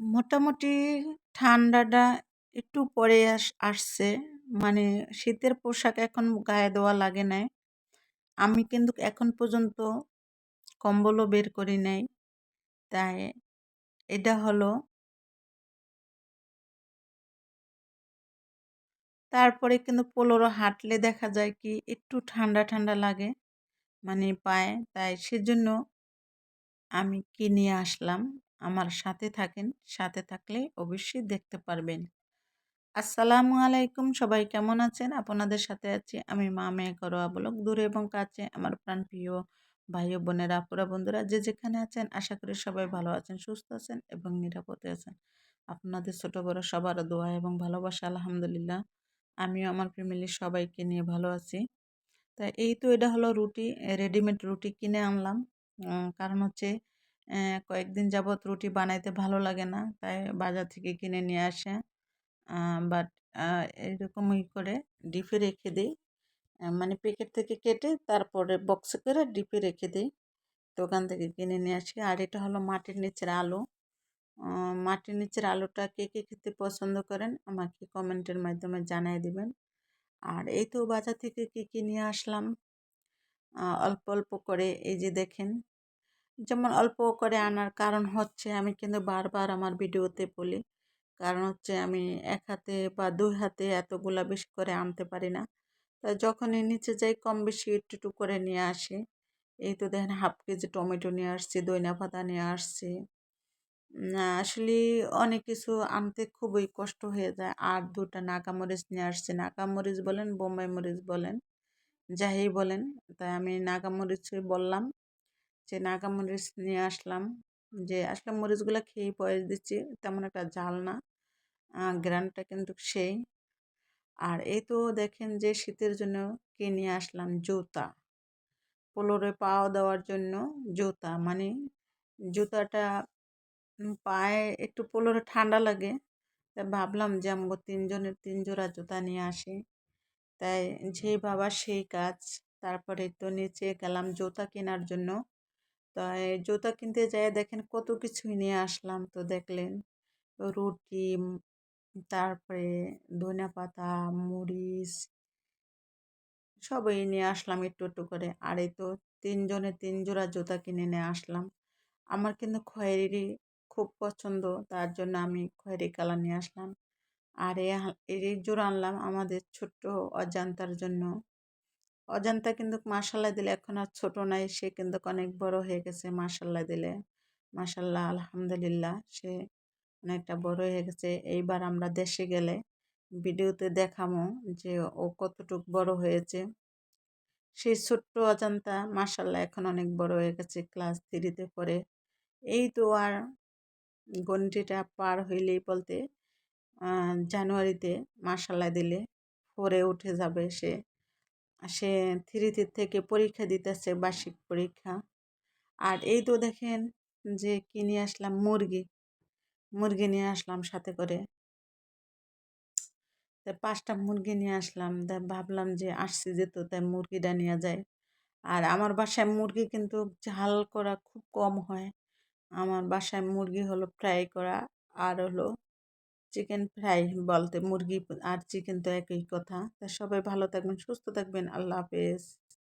মোটামুটি ঠান্ডাটা একটু পরে আস আসছে। মানে শীতের পোশাক এখন গায়ে দেওয়া লাগে নাই। আমি কিন্তু এখন পর্যন্ত কম্বলও বের করি নাই। তাই এটা হলো তারপরে কিন্তু পোলোরও হাঁটলে দেখা যায় কি একটু ঠান্ডা, ঠান্ডা লাগে। মানে পায়ে। তাই সেজন্য আমি কিনে আসলাম। আমার সাথে থাকেন। সাথে থাকলে অবশ্যই দেখতে পারবেন। আসসালামু আলাইকুম, সবাই কেমন আছেন? আপনাদের সাথে আছি আমি মা মেয়ে করোয়া ব্লগ দূরে এবং কাছে আমার প্রাণপ্রিয় ভাই ও বোনেরা আপুরা, বন্ধুরা যে যেখানে আছেন, আশা করি সবাই ভালো আছেন, সুস্থ আছেন এবং নিরাপদে আছেন আপনাদের ছোট বড় সবার দোয়া এবং ভালোবাসা, আলহামদুলিল্লাহ আমিও আমার ফ্যামিলির সবাইকে নিয়ে ভালো আছি তা এই তো এটা হলো রুটি, রেডিমেড রুটি কিনে আনলাম কারণ হচ্ছে কয়েকদিন যাবৎ রুটি বানাইতে ভালো লাগে না, তাই বাজার থেকে কিনে নিয়ে আসে। বাট এরকমই করে ডিপে রেখে দিই। মানে প্যাকেট থেকে কেটে তারপরে বক্সে করে ডিপে রেখে দিই। দোকান থেকে কিনে নিয়ে আসি। আর এটা হলো মাটির নিচের আলু। মাটির নিচের আলুটা কে কে খেতে পছন্দ করেন আমাকে কমেন্টের মাধ্যমে জানিয়ে দিবেন। আর এই তো বাজার থেকে কী কী নিয়ে আসলাম। অল্প অল্প করে এই যে দেখেন যেমন অল্প করে আনার কারণ হচ্ছে আমি কিন্তু বারবার আমার ভিডিওতে বলি। কারণ হচ্ছে আমি এক হাতে বা দুই হাতে এতগুলা বেশি করে আনতে পারি না। তা যখনই নিচে যাই কম বেশি একটু করে নিয়ে আসি। এই তো দেখেন হাফ কেজি টমেটো নিয়ে আসছি, দইনা পাতা নিয়ে আসছি। আসলে অনেক কিছু আনতে খুবই কষ্ট হয়ে যায়। আর দুটা নাগামরিচ নিয়ে আসছি। নাগামরিচ বলেন, বোম্বাই মরিচ বলেন, যাই বলেন। তাই আমি নাগামরিচই বললাম। যে নাগা মরিচ নিয়ে আসলাম। যে আসলে মরিচগুলো খেয়েই বয়স দিচ্ছি, তেমন একটা জাল না। গ্রানটা কিন্তু সেই। আর এই তো দেখেন যে শীতের জন্য কিনে আসলাম? জুতা। পোলোরে পাওয়া দেওয়ার জন্য জুতা। মানে জুতাটা পায়ে একটু পোলোরে ঠান্ডা লাগে। তাই ভাবলাম যে আমগো তিনজনের তিন জোড়া জুতা নিয়ে আসি। তাই যেই বাবা সেই কাজ। তারপরে তো নিচে গেলাম জুতা কেনার জন্য। তাই জুতা কিনতে যাই দেখেন কত কিছুই নিয়ে আসলাম তো দেখলেন। রুটি তারপরে ধনে পাতা মরিচ সবই নিয়ে আসলাম একটু একটু করে। আর এই তো তিনজনে তিন জোড়া জুতা কিনে নিয়ে আসলাম। আমার কিন্তু খয়েরি খুব পছন্দ, তার জন্য আমি খয়েরি কালার নিয়ে আসলাম। আর এই জোড়া আনলাম আমাদের ছোট্ট অজান্তার জন্য। অজান্তা কিন্তু মাসাল্লাহ দিলে এখন আর ছোটো নাই, সে কিন্তু অনেক বড় হয়ে গেছে মাসাল্লাহ দিলে। মাসাল্লাহ আলহামদুলিল্লাহ, সে অনেকটা বড় হয়ে গেছে। এইবার আমরা দেশে গেলে ভিডিওতে দেখামো যে ও কতটুক বড় হয়েছে। সেই ছোট্ট অজান্তা মাসাল্লাহ এখন অনেক বড় হয়ে গেছে ক্লাস থ্রিতে পড়ে। এই তো আর গন্ডিটা পার হইলেই বলতে জানুয়ারিতে মাসাল্লাহ দিলে ফোরে উঠে যাবে সে। সে থ্রিতে থেকে পরীক্ষা দিতেছে বার্ষিক পরীক্ষা। আর এই তো দেখেন যে কিনে আসলাম? মুরগি। মুরগি নিয়ে আসলাম সাথে করে। তাই পাঁচটা মুরগি নিয়ে আসলাম। তাই ভাবলাম যে আসছি যেত তাই মুরগিটা নিয়ে যায় আর আমার বাসায় মুরগি কিন্তু ঝাল করা খুব কম হয়। আমার বাসায় মুরগি হলো ফ্রাই করা আর হলো চিকেন ফ্রাই বলতে মুরগি আর চিকেন তো একই কথা। তা সবাই ভালো থাকবেন, সুস্থ থাকবেন। আল্লাহ হাফেজ।